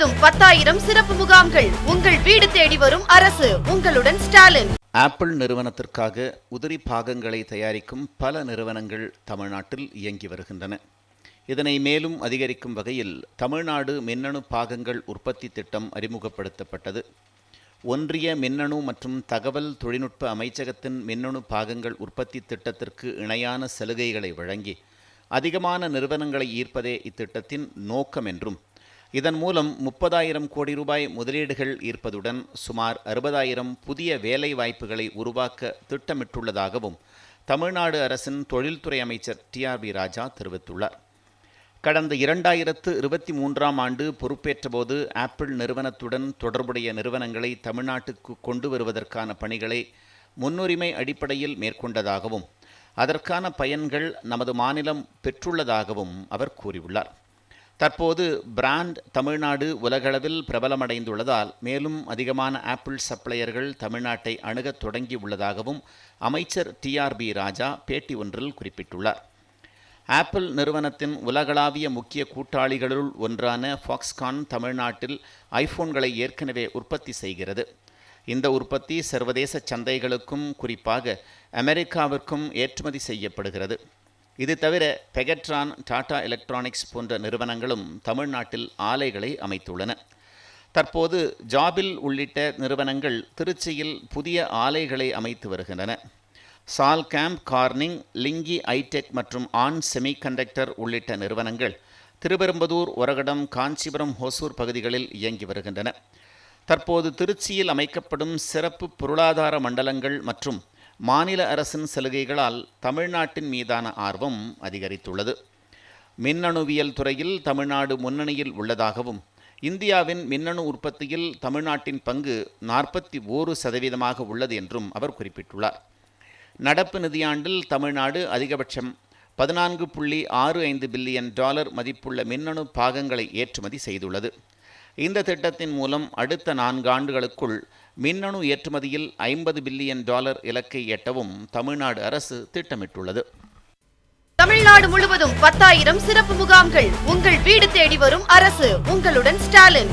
முழுவதும் பத்தாயிரம் சிறப்பு முகாம்கள் உங்கள் வீடு தேடி வரும் அரசு. உங்களுடன் ஸ்டாலின். ஆப்பிள் நிறுவனத்திற்காக உதிரி பாகங்களை தயாரிக்கும் பல நிறுவனங்கள் தமிழ்நாட்டில் இயங்கி வருகின்றன. இதனை மேலும் அதிகரிக்கும் வகையில் தமிழ்நாடு மின்னணு பாகங்கள் உற்பத்தி திட்டம் அறிமுகப்படுத்தப்பட்டது. ஒன்றிய மின்னணு மற்றும் தகவல் தொழில்நுட்ப அமைச்சகத்தின் மின்னணு பாகங்கள் உற்பத்தி திட்டத்திற்கு இணையான சலுகைகளை வழங்கி அதிகமான நிறுவனங்களை ஈர்ப்பதே இத்திட்டத்தின் நோக்கம் என்றும் இதன் மூலம் முப்பதாயிரம் கோடி ரூபாய் முதலீடுகள் ஈர்ப்பதுடன் சுமார் அறுபதாயிரம் புதிய வேலை வாய்ப்புகளை உருவாக்க திட்டமிட்டுள்ளதாகவும் தமிழ்நாடு அரசின் தொழில்துறை அமைச்சர் டிஆர்பி ராஜா தெரிவித்துள்ளார். கடந்த இரண்டாயிரத்து இருபத்தி மூன்றாம் ஆண்டு பொறுப்பேற்றபோது ஆப்பிள் நிறுவனத்துடன் தொடர்புடைய நிறுவனங்களை தமிழ்நாட்டுக்கு கொண்டு வருவதற்கான பணிகளை முன்னுரிமை அடிப்படையில் மேற்கொண்டதாகவும் அதற்கான பயன்கள் நமது மாநிலம் பெற்றுள்ளதாகவும் அவர் கூறியுள்ளார். தற்போது பிராண்ட் தமிழ்நாடு உலகளவில் பிரபலமடைந்துள்ளதால் மேலும் அதிகமான ஆப்பிள் சப்ளையர்கள் தமிழ்நாட்டை அணுகத் தொடங்கியுள்ளதாகவும் அமைச்சர் டிஆர்பி ராஜா பேட்டி ஒன்றில் குறிப்பிட்டுள்ளார். ஆப்பிள் நிறுவனத்தின் உலகளாவிய முக்கிய கூட்டாளிகளுள் ஒன்றான ஃபாக்ஸ்கான் தமிழ்நாட்டில் ஐபோன்களை ஏற்கனவே உற்பத்தி செய்கிறது. இந்த உற்பத்தி சர்வதேச சந்தைகளுக்கும் குறிப்பாக அமெரிக்காவிற்கும் ஏற்றுமதி செய்யப்படுகிறது. இது தவிர பெகட்ரான் டாடா எலக்ட்ரானிக்ஸ் போன்ற நிறுவனங்களும் தமிழ்நாட்டில் ஆலைகளை அமைத்துள்ளன. தற்போது ஜாபில் உள்ளிட்ட நிறுவனங்கள் திருச்சியில் புதிய ஆலைகளை அமைத்து வருகின்றன. சால் கேம்ப் கார்னிங் லிங்கி ஐடெக் மற்றும் ஆன் செமிகண்டக்டர் உள்ளிட்ட நிறுவனங்கள் திருப்பெரும்பதூர் ஒரகடம் காஞ்சிபுரம் ஹோசூர் பகுதிகளில் இயங்கி வருகின்றன. தற்போது திருச்சியில் அமைக்கப்படும் சிறப்பு பொருளாதார மண்டலங்கள் மற்றும் மாநில அரசின் சலுகைகளால் தமிழ்நாட்டின் மீதான ஆர்வம் அதிகரித்துள்ளது. மின்னணுவியல் துறையில் தமிழ்நாடு முன்னணியில் உள்ளதாகவும் இந்தியாவின் மின்னணு உற்பத்தியில் தமிழ்நாட்டின் பங்கு நாற்பத்தி ஓரு சதவீதமாக உள்ளது என்றும் அவர் குறிப்பிட்டுள்ளார். நடப்பு நிதியாண்டில் தமிழ்நாடு அதிகபட்சம் பதினான்கு புள்ளி ஆறு ஐந்து பில்லியன் டாலர் மதிப்புள்ள மின்னணு பாகங்களை ஏற்றுமதி செய்துள்ளது. இந்த திட்டத்தின் மூலம் அடுத்த நான்காண்டுகளுக்குள் மின்னணு ஏற்றுமதியில் ஐம்பது பில்லியன் டாலர் இலக்கை எட்டவும் தமிழ்நாடு அரசு திட்டமிட்டுள்ளது. தமிழ்நாடு முழுவதும் பத்தாயிரம் சிறப்பு முகாம்கள் உங்கள் வீடு தேடி வரும் அரசு. உங்களுடன் ஸ்டாலின்.